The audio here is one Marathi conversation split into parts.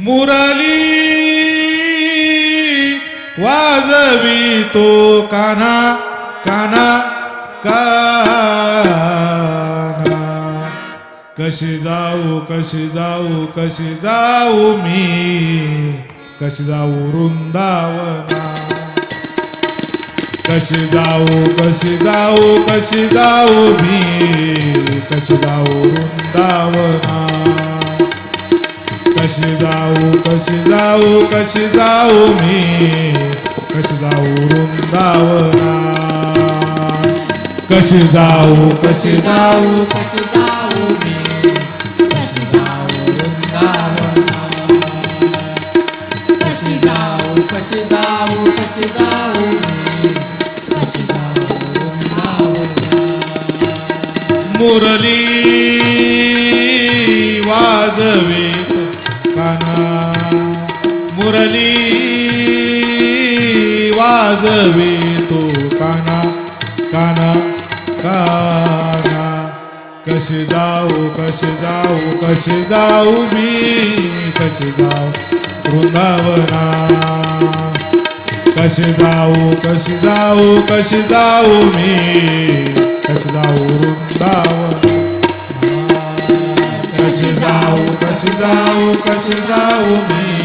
मुरली वाजवी तो काना काना काना. कशी जाऊ कशी जाऊ कशी जाऊ मी? कशी जाऊ वृंदावना कशी जाऊ कशी जाऊ कशी जाऊ मी? कशी जाऊ वृंदावना कशी जाऊ कशी जाऊ कशी जाऊ मी. कशी जाऊ वृंदावना कशी जाऊ कशी जाऊ कशी जाऊ मी. कशी जाऊ वृंदावना कशी जाऊ कशी जाऊ कशी जाऊ मुरली वाजवे तो काना काना काना. कशी जाऊ कसे जाऊ कशी जाऊ मी कशी जाऊ वृंदावना. कसे जाऊ कशी जाऊ कशी जाऊ मी कशी जाऊ वृंदावन. कशी जाऊ कशी जाऊ कशी जाऊ मी.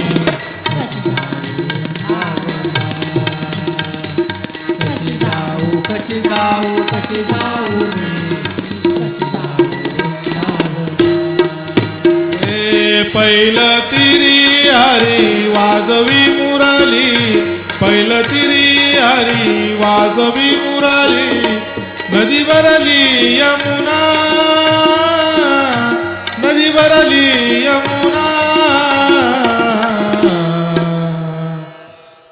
ए तिरी हरी वाजवी मुरली. पहिलं तिरी हरी वाजवी मुरली. नदी भरली यमुना. नदी भरली यमुना.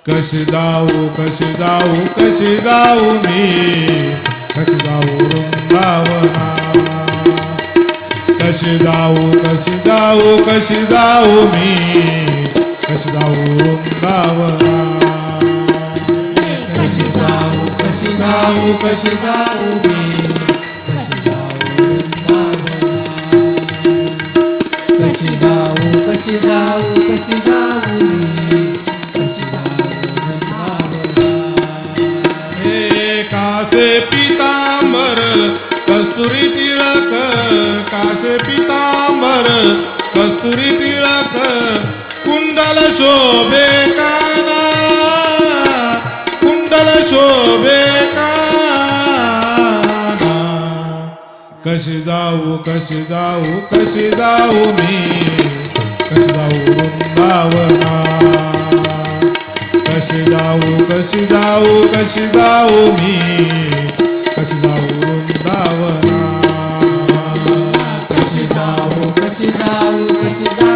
कशी जाऊ कशी जाऊ कशी जाऊ मी? कशी जाऊ वृंदावना कशी जाऊ कशी जाऊ कशी जाऊ मी कशी जाऊ वृंदावना कशी जाऊ कशी जाऊ कशी जाऊ मी कशी जाऊ वृंदावना कशी जाऊ कशी जाऊ कशी जाऊ मी कशी जाऊ वृंदावना हे कासे कशी जाऊ कशी जाऊ कशी जाऊ मी? कशी जाऊ वृंदावना कशी जाऊ कशी जाऊ कशी जाऊ मी? कशी जाऊ वृंदावना कशी जाऊ कशी जाऊ कशी जाऊ?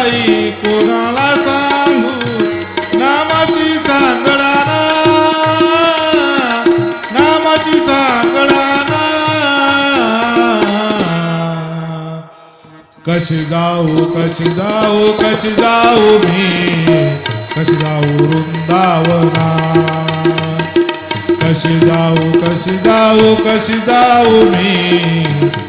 बाई कोणाला सांगू? नामाची सांगडाना नामाची सांगडाना कशी जाऊ कशी जाऊ कशी जाऊ मी? कशी जाऊ वृंदावना कशी जाऊ कशी जाऊ कशी जाऊ मी?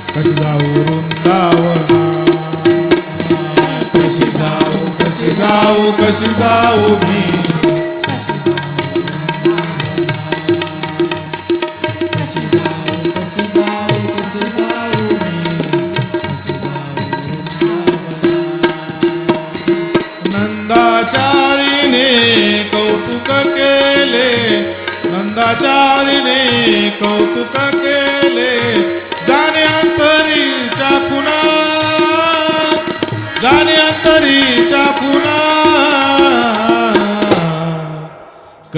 जाऊ कशी जाऊ मी? नंदाचारीने कौतुक केले नंदाचारीने कौतुक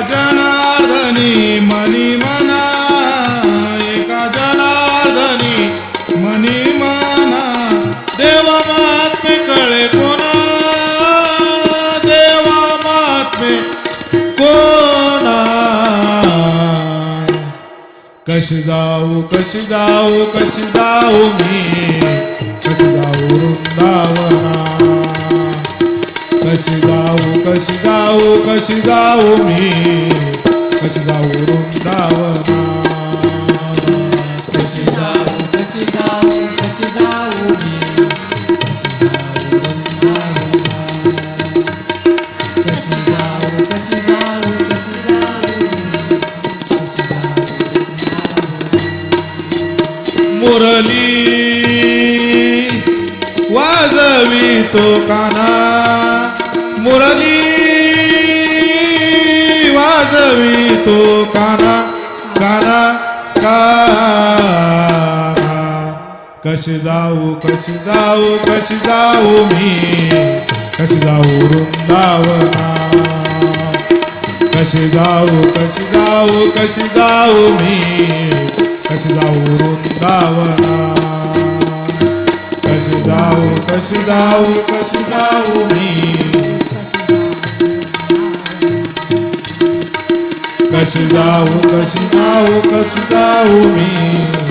जनार्दनी मनी मना एका जनार्दनी मनी मना. देवा महात्मे कळे कोणा देवा महात्मे कोणा. कश जाऊ कश जाऊ कश जाऊ मी? कशी जाऊ मी कशी जाऊ वृंदावना कशी जाऊ कशी जाऊ कशी जाऊ मुरली वाजवी तो काना. वाजवी तो काना काना काना. कसे जाऊ कशी जाऊ कशी जाऊ मी? कशी जाऊ वृंदावना? कसे जाऊ कशी जाऊ कशी जाऊ मी? कशी जाऊ वृंदावना? कसे जाऊ कशी जाऊ कशी जाऊ मी कशी जाऊ कशी जाऊ कशी जाऊ मी